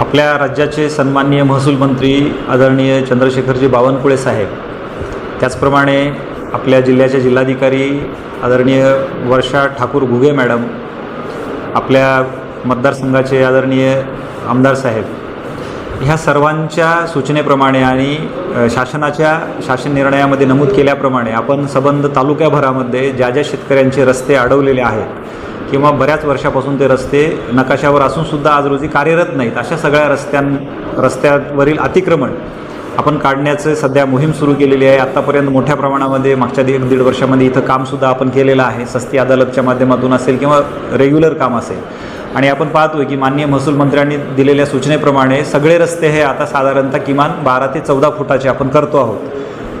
आपल्या राज्याचे सन्माननीय महसूल मंत्री आदरणीय चंद्रशेखरजी बावनकुळे साहेब त्याचप्रमाणे आपल्या जिल्ह्याचे जिल्हाधिकारी आदरणीय वर्षा ठाकूर घुगे मॅडम आपल्या मतदारसंघाचे आदरणीय आमदार साहेब ह्या सर्वांच्या सूचनेप्रमाणे आणि शासनाच्या शासन निर्णयामध्ये नमूद केल्याप्रमाणे आपण सबंध तालुक्याभरामध्ये ज्या ज्या शेतकऱ्यांचे रस्ते अडवलेले आहेत किंवा बऱ्याच वर्षापासून ते रस्ते नकाशावर असूनसुद्धा आज रोजी कार्यरत नाहीत. अशा सगळ्या रस्त्यां रस्त्यावरील अतिक्रमण आपण काढण्याचं सध्या मोहीम सुरू केलेली आहे. आत्तापर्यंत मोठ्या प्रमाणामध्ये मागच्या एक दीड वर्षामध्ये इथं कामसुद्धा आपण केलेलं आहे. सस्ती अदालतच्या माध्यमातून असेल किंवा रेग्युलर काम असेल. आणि आपण पाहतोय की माननीय महसूल मंत्र्यांनी दिलेल्या सूचनेप्रमाणे सगळे रस्ते हे आता साधारणतः किमान बारा ते चौदा फुटाचे आपण करतो आहोत.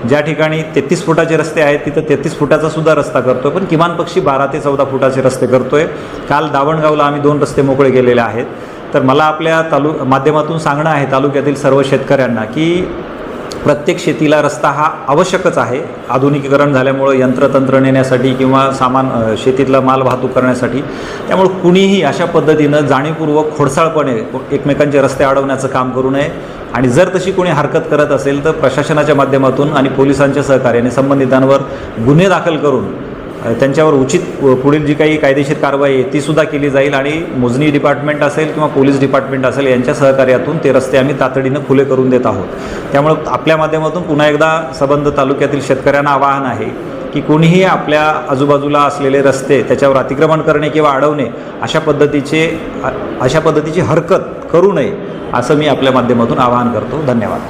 ज्या ठिकाणी तेहतीस फुटाचे रस्ते आहेत तिथं तेहतीस फुटाचा सुद्धा रस्ता करतोय. पण किमान पक्षी बारा ते चौदा फुटाचे रस्ते करतोय. काल दावणगावला आम्ही दोन रस्ते मोकळे केलेले आहेत. तर मला आपल्या तालु माध्यमातून सांगणं आहे तालुक्यातील सर्व शेतकऱ्यांना की प्रत्येक शेतीला रस्ता हा आवश्यकच आहे. आधुनिकीकरण झाल्यामुळं यंत्रतंत्र नेण्यासाठी किंवा सामान शेतीतला माल वाहतूक करण्यासाठी. त्यामुळं कुणीही अशा पद्धतीनं जाणीवपूर्वक खोडसाळपणे एकमेकांचे रस्ते अडवण्याचं काम करू नये. आणि जर तशी कोणी हरकत करत असेल तर प्रशासनाच्या माध्यमातून आणि पोलिसांच्या सहकार्याने संबंधितांवर गुन्हे दाखल करून त्यांच्यावर उचित पुढील जी काही कायदेशीर कारवाई आहे ती सुद्धा केली जाईल आणि मोजणी डिपार्टमेंट असेल किंवा पोलीस डिपार्टमेंट असेल यांच्या सहकार्यातून ते रस्ते आम्ही तातडीनं खुले करून देत आहोत. त्यामुळं आपल्या माध्यमातून पुन्हा एकदा सबंध तालुक्यातील शेतकऱ्यांना आवाहन आहे की कोणीही आपल्या आजूबाजूला असलेले रस्ते त्याच्यावर अतिक्रमण करणे किंवा अडवणे अशा पद्धतीचे अशा पद्धतीची हरकत करू नये असं मी आपल्या माध्यमातून आवाहन करतो. धन्यवाद.